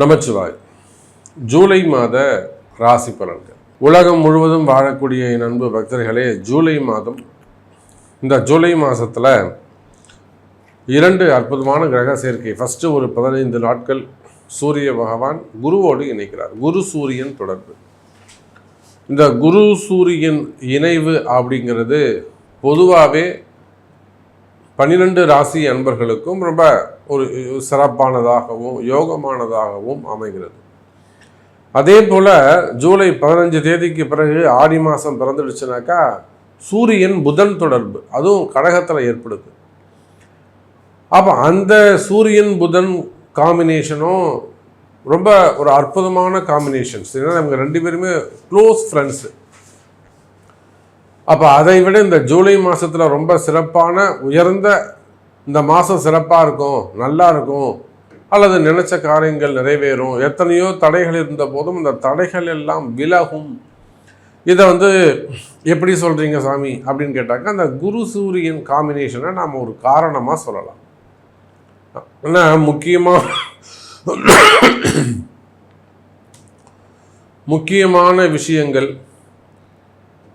நமச்சிவாய். ஜூலை மாத ராசி பலன்கள். உலகம் முழுவதும் வாழக்கூடிய என் அன்பு பக்தர்களே ஜூலை மாதம் இந்த ஜூலை மாதத்தில் இரண்டு அற்புதமான கிரக சேர்க்கை. ஃபஸ்ட்டு ஒரு பதினைந்து நாட்கள் சூரிய பகவான் குருவோடு இணைக்கிறார். குரு சூரியன் தொடர்பு. இந்த குரு சூரியன் இணைவு அப்படிங்கிறது பொதுவாகவே பன்னிரெண்டு ராசி அன்பர்களுக்கும் ரொம்ப ஒரு சிறப்பானதாகவும் யோகமானதாகவும் அமைகிறது. அதே போல் ஜூலை பதினஞ்சு தேதிக்கு பிறகு ஆடி மாதம் பிறந்துடுச்சுனாக்கா சூரியன் புதன் தொடர்பு அதுவும் கடகத்தில் ஏற்படுது. அப்போ அந்த சூரியன் புதன் காம்பினேஷனும் ரொம்ப ஒரு அற்புதமான காம்பினேஷன்ஸ் ஏன்னா நமக்கு ரெண்டு பேருமே க்ளோஸ் ஃப்ரெண்ட்ஸு அப்போ அதை விட இந்த ஜூலை மாதத்தில் ரொம்ப சிறப்பான உயர்ந்த இந்த மாதம் சிறப்பாக இருக்கும் நல்லா இருக்கும். அல்லது நினைச்ச காரியங்கள் நிறைவேறும். எத்தனையோ தடைகள் இருந்த போதும் இந்த தடைகள் எல்லாம் விலகும். இதை வந்து எப்படி சொல்கிறீங்க சாமி? அப்படின்னு கேட்டாக்கா அந்த குரு சூரியன் காம்பினேஷனை நாம் ஒரு காரணமாக சொல்லலாம். ஆனால் முக்கியமாக முக்கியமான விஷயங்கள்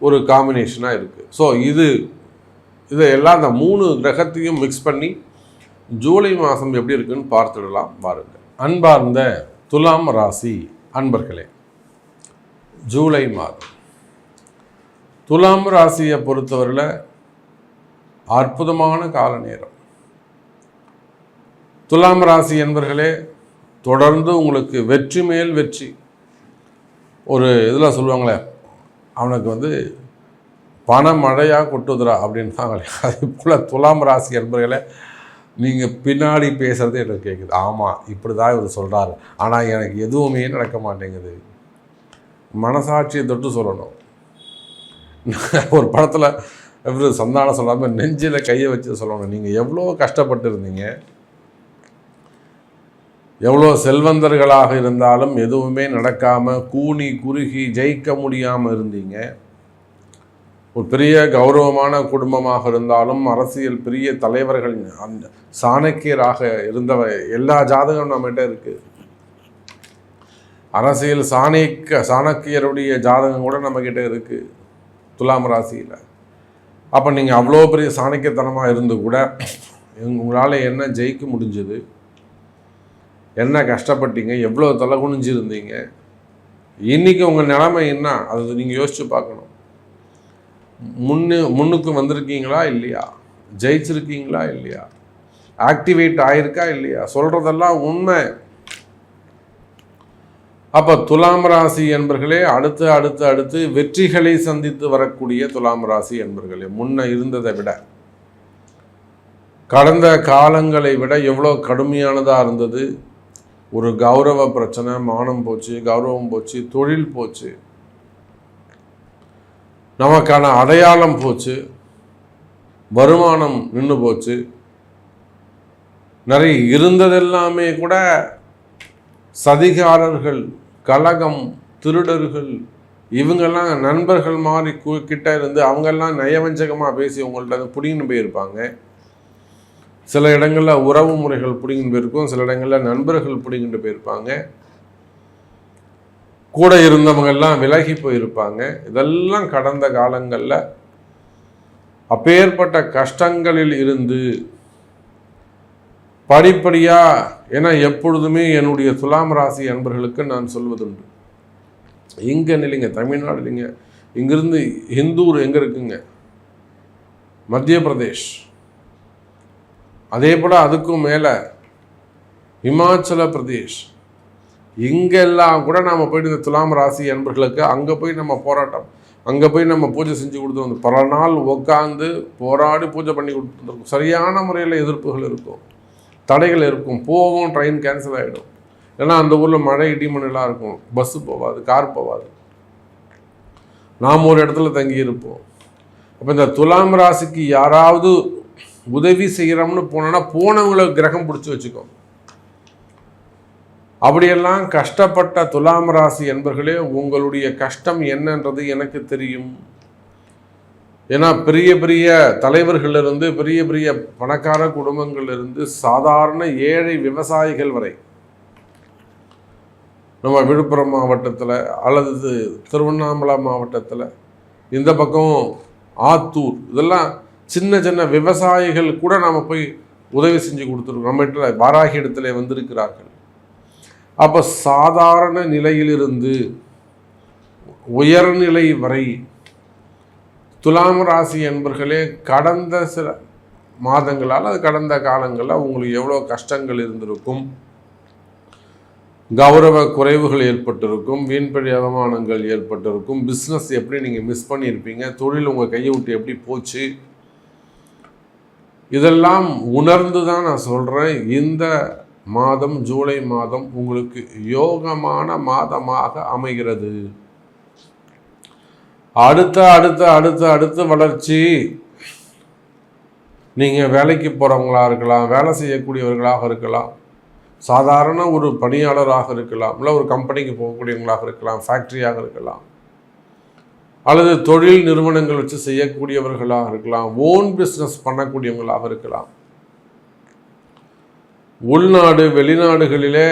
ஒரு காம்பினேஷனாக இருக்குது ஸோ இது இதையெல்லாம் அந்த மூணு கிரகத்தையும் மிக்ஸ் பண்ணி ஜூலை மாதம் எப்படி இருக்குன்னு பார்த்துடலாம் பாருங்கள் அன்பார்ந்த துலாம் ராசி அன்பர்களே ஜூலை மாதம். துலாம் ராசியை பொறுத்தவரையில் அற்புதமான கால நேரம் துலாம் ராசி என்பர்களே தொடர்ந்து உங்களுக்கு வெற்றி மேல் வெற்றி. ஒரு இதில் சொல்லுவாங்களே அவனுக்கு வந்து பண மழையாக கொட்டுதுரா அப்படின்றாங்களே அதே போல் துலாம் ராசி என்பர்களை நீங்கள் பின்னாடி பேசுகிறது எனக்கு கேட்குது ஆமாம் இப்படி தான் இவர் சொல்கிறார் ஆனால் எனக்கு எதுவுமே நடக்க மாட்டேங்குது. மனசாட்சியை தொட்டு சொல்லணும். ஒரு படத்தில் இவர் சந்தானம் சொல்லாமல் நெஞ்சில் கையை வச்சு சொல்லணும். நீங்கள் எவ்வளோ கஷ்டப்பட்டு இருந்தீங்க எவ்வளோ செல்வந்தர்களாக இருந்தாலும் எதுவுமே நடக்காமல் கூனி குறுகி ஜெயிக்க முடியாமல் இருந்தீங்க. ஒரு பெரிய கௌரவமான குடும்பமாக இருந்தாலும் அரசியல் பெரிய தலைவர்கள் அந்த சாணக்கியராக இருந்தவ எல்லா ஜாதகம் நம்மகிட்ட இருக்குது அரசியல் சாணக்க சாணக்கியருடைய ஜாதகம் கூட நம்மக்கிட்ட இருக்குது துலாம் ராசியில். அப்போ நீங்கள் அவ்வளோ பெரிய சாணக்கியத்தனமாக இருந்து கூட உங்களால் என்ன ஜெயிக்க முடிஞ்சது? என்ன கஷ்டப்பட்டீங்க? எவ்வளோ தலை குனிஞ்சு இருந்தீங்க இன்றைக்கி உங்கள் நிலைமை என்ன? அது நீங்கள் யோசித்து பார்க்கணும். முன்னு முன்னுக்கு வந்திருக்கீங்களா? இல்லையா? ஜெயிச்சிருக்கீங்களா? இல்லையா? ஆக்டிவேட் ஆயிருக்கா? இல்லையா? சொல்கிறதெல்லாம் உண்மை. அப்போ துலாம் ராசி என்பர்களே அடுத்து அடுத்து அடுத்து வெற்றிகளை சந்தித்து வரக்கூடிய துலாம் ராசி என்பர்களே முன்ன இருந்ததை விட. கடந்த காலங்களை விட எவ்வளோ கடுமையானதாக இருந்தது? ஒரு கௌரவ பிரச்சனை மானம் போச்சு கௌரவம் போச்சு தொழில் போச்சு. நமக்கான அடையாளம் போச்சு. வருமானம் நின்று போச்சு. நிறைய இருந்ததெல்லாமே கூட சதிகாரர்கள் கலகம் திருடர்கள் இவங்கெல்லாம் நண்பர்கள் மாதிரி கிட்ட இருந்து அவங்கெல்லாம் நயவஞ்சகமாக பேசி உங்கள்கிட்ட பிடிங்கின்னு போயிருப்பாங்க. சில இடங்களில் உறவு முறைகள் பிடிங்கிட்டு போயிருக்கும் சில இடங்களில் நண்பர்கள் பிடிங்கிட்டு போயிருப்பாங்க. கூட இருந்தவங்கெல்லாம் விலகி போயிருப்பாங்க. இதெல்லாம் கடந்த காலங்களில் அப்பேற்பட்ட கஷ்டங்களில் இருந்து படிப்படியாக ஏன்னா எப்பொழுதுமே என்னுடைய துலாம் ராசி அன்பர்களுக்கு நான் சொல்வதுண்டு. இங்கே இல்லைங்க தமிழ்நாடு இல்லைங்க இங்கிருந்து ஹிந்தூர் எங்கே இருக்குங்க? மத்திய பிரதேஷ் அதே போல் அதுக்கும் மேலே இமாச்சல பிரதேஷ். இங்கெல்லாம் கூட நாம் போயிட்டு இந்த துலாம் ராசி அன்பர்களுக்கு அங்கே போய் நம்ம போராட்டம். அங்கே போய் நம்ம பூஜை செஞ்சு கொடுத்து வந்து பல நாள் உட்காந்து போராடி பூஜை பண்ணி கொடுத்துருக்கோம். சரியான முறையில் எதிர்ப்புகள் இருக்கும். தடைகள் இருக்கும். போவோம் ட்ரெயின் கேன்சல் ஆகிடும் ஏன்னா அந்த ஊரில் மழை இடிமண்ணெல்லாம் இருக்கும். பஸ்ஸு போகாது கார் போகாது நாம் ஒரு இடத்துல தங்கி இருப்போம் அப்போ இந்த துலாம் ராசிக்கு யாராவது உதவி செய்கிறோம்னு போனோன்னா போனவங்களை கிரகம் பிடிச்சி வச்சுக்கோ. அப்படியெல்லாம் கஷ்டப்பட்ட துலாம் ராசி என்பர்களே உங்களுடைய கஷ்டம் என்னன்றது எனக்கு தெரியும். ஏன்னா பெரிய பெரிய தலைவர்களிலிருந்து பெரிய பெரிய பணக்கார குடும்பங்களிலிருந்து சாதாரண ஏழை விவசாயிகள் வரை நம்ம விழுப்புரம் மாவட்டத்தில் அல்லது திருவண்ணாமலை மாவட்டத்தில் இந்த பக்கம் ஆத்தூர் இதெல்லாம் சின்ன சின்ன விவசாயிகள் கூட நாம் போய் உதவி செஞ்சு கொடுத்துருக்கோம். நம்ம வாராகி இடத்துல வந்திருக்கிறார்கள். அப்போ சாதாரண நிலையிலிருந்து உயர்நிலை வரை துலாம் ராசி என்பர்களே கடந்த சில மாதங்களால் அது கடந்த காலங்களில் உங்களுக்கு எவ்வளோ கஷ்டங்கள் இருந்திருக்கும்? கௌரவ குறைவுகள் ஏற்பட்டிருக்கும் வீண்பழி அவமானங்கள் ஏற்பட்டிருக்கும் பிஸ்னஸ் எப்படி நீங்கள் மிஸ் பண்ணியிருப்பீங்க தொழில் உங்கள் கையை விட்டு எப்படி போச்சு? இதெல்லாம் உணர்ந்து தான் நான் சொல்கிறேன் இந்த மாதம் ஜூலை மாதம் உங்களுக்கு யோகமான மாதமாக அமைகிறது. அடுத்த அடுத்த அடுத்த அடுத்த வளர்ச்சி. நீங்கள் வேலைக்கு போகிறவங்களாக இருக்கலாம் வேலை செய்யக்கூடியவர்களாக இருக்கலாம். சாதாரண ஒரு பணியாளராக இருக்கலாம் இல்லை ஒரு கம்பெனிக்கு போகக்கூடியவங்களாக இருக்கலாம் ஃபேக்ட்ரியாக இருக்கலாம். அல்லது தொழில் நிறுவனங்கள் வச்சு செய்யக்கூடியவர்களாக இருக்கலாம் ஓன் பிஸ்னஸ் பண்ணக்கூடியவங்களாக இருக்கலாம். உள்நாடு வெளிநாடுகளிலே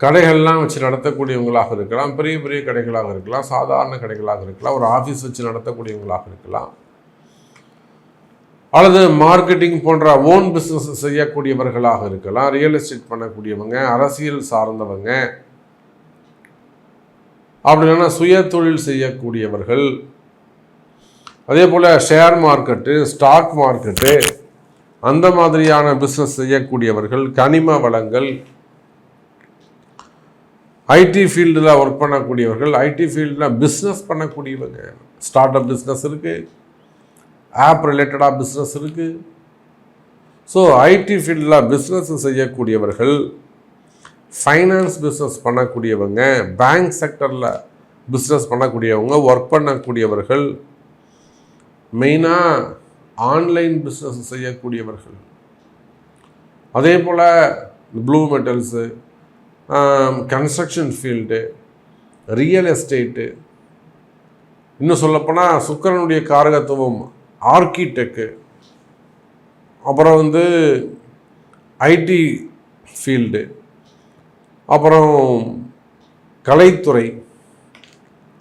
கடைகள்லாம் வச்சு நடத்தக்கூடியவங்களாக இருக்கலாம் பெரிய பெரிய கடைகளாக இருக்கலாம் சாதாரண கடைகளாக இருக்கலாம் ஒரு ஆஃபீஸ் வச்சு நடத்தக்கூடியவங்களாக இருக்கலாம். அல்லது மார்க்கெட்டிங் போன்ற ஓன் பிஸ்னஸ் செய்யக்கூடியவர்களாக இருக்கலாம் ரியல் எஸ்டேட் பண்ணக்கூடியவங்க அரசியல் சார்ந்தவங்க. அப்படி இல்லைன்னா சுய தொழில் செய்யக்கூடியவர்கள் அதே போல் ஷேர் மார்க்கெட்டு ஸ்டாக் மார்க்கெட்டு அந்த மாதிரியான பிஸ்னஸ் செய்யக்கூடியவர்கள் கனிம வளங்கள் ஐடி ஃபீல்டில் ஒர்க் பண்ணக்கூடியவர்கள் ஐடி ஃபீல்டில் பிஸ்னஸ் பண்ணக்கூடியவங்க. ஸ்டார்ட் அப் பிஸ்னஸ் இருக்குது ஆப் ரிலேட்டடாக பிஸ்னஸ் இருக்குது ஸோ ஐடி ஃபீல்டில் பிஸ்னஸ் செய்யக்கூடியவர்கள் ஃபைனான்ஸ் பிஸ்னஸ் பண்ணக்கூடியவங்க பேங்க் செக்டரில் பிஸ்னஸ் பண்ணக்கூடியவங்க ஒர்க் பண்ணக்கூடியவர்கள் மெயினாக ஆன்லைன் பிஸ்னஸ் செய்யக்கூடியவர்கள். அதே போல் blue metals construction field real estate இன்னும் சொல்லப்போனால் சுக்கரனுடைய காரகத்துவம் ஆர்கிடெக்கு அப்புறம் வந்து ஐடி ஃபீல்டு அப்புறம் கலைத்துறை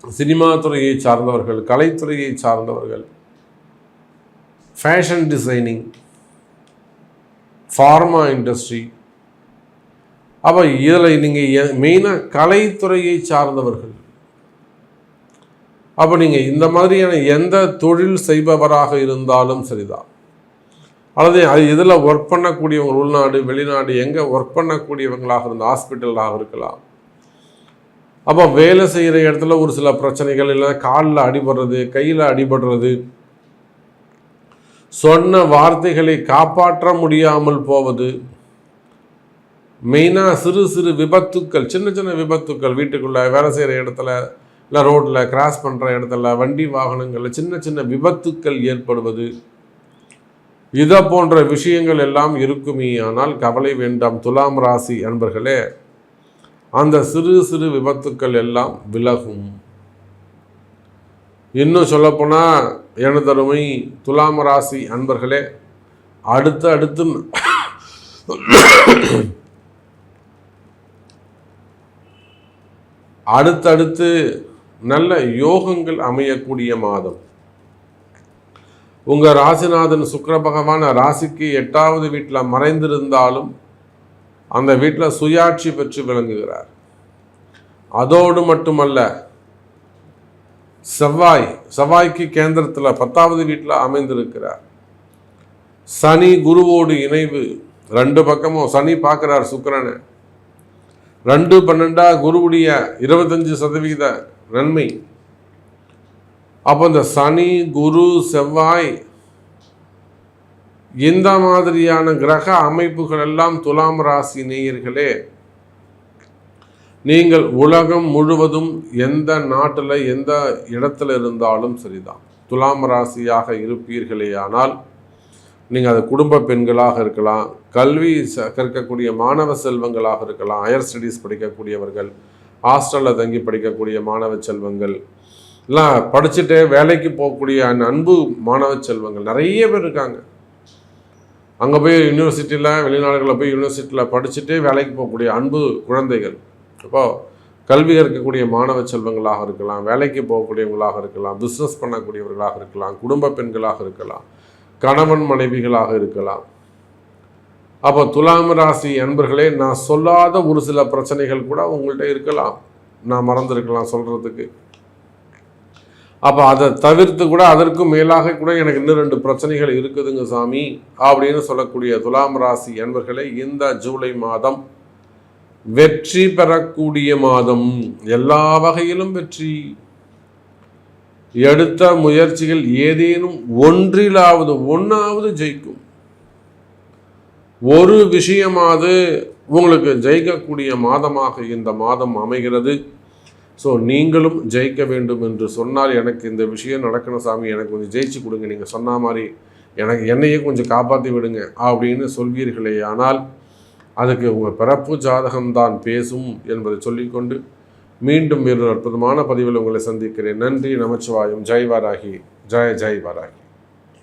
சினிமா துறையை சார்ந்தவர்கள் கலைத்துறையை சார்ந்தவர்கள் ஃபேஷன் டிசைனிங் ஃபார்மா இண்டஸ்ட்ரி அப்போ இதில் நீங்கள் மெயினாக கலைத்துறையை சார்ந்தவர்கள். அப்போ நீங்கள் இந்த மாதிரியான எந்த தொழில் செய்பவராக இருந்தாலும் சரிதான். அல்லது அது இதில் ஒர்க் பண்ணக்கூடியவங்க உள்நாடு வெளிநாடு எங்கே ஒர்க் பண்ணக்கூடியவங்களாக இருந்த ஹாஸ்பிட்டலாக இருக்கலாம். அப்போ வேலை செய்கிற இடத்துல ஒரு சில பிரச்சனைகள் இல்லை காலில் அடிபடுறது கையில் அடிபடுறது சொன்ன வார்த்தைகளை காப்பாற்ற முடியாமல் போவது மெயினாக சிறு சிறு விபத்துக்கள் சின்ன சின்ன விபத்துக்கள் வீட்டுக்குள்ளே வேலை செய்கிற இடத்துல இல்லை ரோட்டில் கிராஸ் பண்ணுற இடத்துல வண்டி வாகனங்களில் சின்ன சின்ன விபத்துக்கள் ஏற்படுவது இதை போன்ற விஷயங்கள் எல்லாம் இருக்குமே. ஆனால் கவலை வேண்டாம். துலாம் ராசி அன்பர்களே அந்த சிறு சிறு விபத்துக்கள் எல்லாம் விலகும். இன்னும் சொல்லப்போனால் எனதருமை துலாம் ராசி அன்பர்களே அடுத்து அடுத்து அடுத்தடுத்து நல்ல யோகங்கள் அமையக்கூடிய மாதம். உங்கள் ராசிநாதன் சுக்கர பகவான் ராசிக்கு எட்டாவது வீட்டில் மறைந்திருந்தாலும் அந்த வீட்டில் சுயாட்சி பெற்று விளங்குகிறார். அதோடு மட்டுமல்ல செவ்வாய் செவ்வாய்க்கு கேந்திரத்தில் பத்தாவது வீட்டில் அமைந்திருக்கிறார். சனி குருவோடு இணைவு ரெண்டு பக்கமும் சனி பார்க்குறார் சுக்கரனை. ரெண்டு பன்னெண்டா குருவுடைய இருபத்தஞ்சு சதவீத நன்மை. அப்போ இந்த சனி குரு செவ்வாய் இந்த மாதிரியான கிரக அமைப்புகள் எல்லாம் துலாம் ராசி நேயர்களே நீங்கள் உலகம் முழுவதும் எந்த நாட்டில் எந்த இடத்துல இருந்தாலும் சரிதான். துலாம் ராசியாக இருப்பீர்களே ஆனால் நீங்கள் அது குடும்ப பெண்களாக இருக்கலாம் கல்வி கற்கக்கூடிய மாணவ செல்வங்களாக இருக்கலாம் ஹையர் ஸ்டடீஸ் படிக்கக்கூடியவர்கள் ஹாஸ்டலில் தங்கி படிக்கக்கூடிய மாணவ செல்வங்கள் இல்லை படிச்சுட்டே வேலைக்கு போகக்கூடிய அன்பு மாணவ செல்வங்கள் நிறைய பேர் இருக்காங்க. அங்கே போய் யூனிவர்சிட்டியில் வெளிநாடுகளில் போய் யூனிவர்சிட்டியில் படிச்சுட்டே வேலைக்கு போகக்கூடிய அன்பு குழந்தைகள். இப்போது கல்வி கற்கக்கூடிய மாணவ செல்வங்களாக இருக்கலாம் வேலைக்கு போகக்கூடியவங்களாக இருக்கலாம் பிஸ்னஸ் பண்ணக்கூடியவர்களாக இருக்கலாம் குடும்ப பெண்களாக இருக்கலாம் கணவன் மனைவிகளாக இருக்கலாம். அப்போ துலாம் ராசி அன்பர்களே நான் சொல்லாத ஒரு சில பிரச்சனைகள் கூட உங்கள்கிட்ட இருக்கலாம். நான் மறந்துருக்கலாம் சொல்கிறதுக்கு அப்போ அதை தவிர்த்து கூட அதற்கும் மேலாக கூட எனக்கு இன்னும் ரெண்டு பிரச்சனைகள் இருக்குதுங்க சாமி. அப்படின்னு சொல்லக்கூடிய துலாம் ராசி அன்பர்களே இந்த ஜூலை மாதம் வெற்றி பெறக்கூடிய மாதம். எல்லா வகையிலும் வெற்றி. எடுத்த முயற்சிகள் ஏதேனும் ஒன்றிலாவது ஒன்றாவது ஜெயிக்கும். ஒரு விஷயமாவது உங்களுக்கு ஜெயிக்கக்கூடிய மாதமாக இந்த மாதம் அமைகிறது. ஸோ நீங்களும் ஜெயிக்க வேண்டும் என்று சொன்னால் எனக்கு இந்த விஷயம் நடக்கணும் சாமி எனக்கு கொஞ்சம் ஜெயிச்சு கொடுங்க. நீங்கள் சொன்ன மாதிரி எனக்கு என்னையே கொஞ்சம் காப்பாற்றி விடுங்க அப்படின்னு சொல்வீர்களே. ஆனால் அதுக்கு உங்கள் பிறப்பு ஜாதகம்தான் பேசும் என்பதை சொல்லிக்கொண்டு மீண்டும் வேறொரு அற்புதமான பதிவில் உங்களை சந்திக்கிறேன். நன்றி நமச்சிவாயம். ஜெய் வாராகி ஜெய ஜெய் வாராகி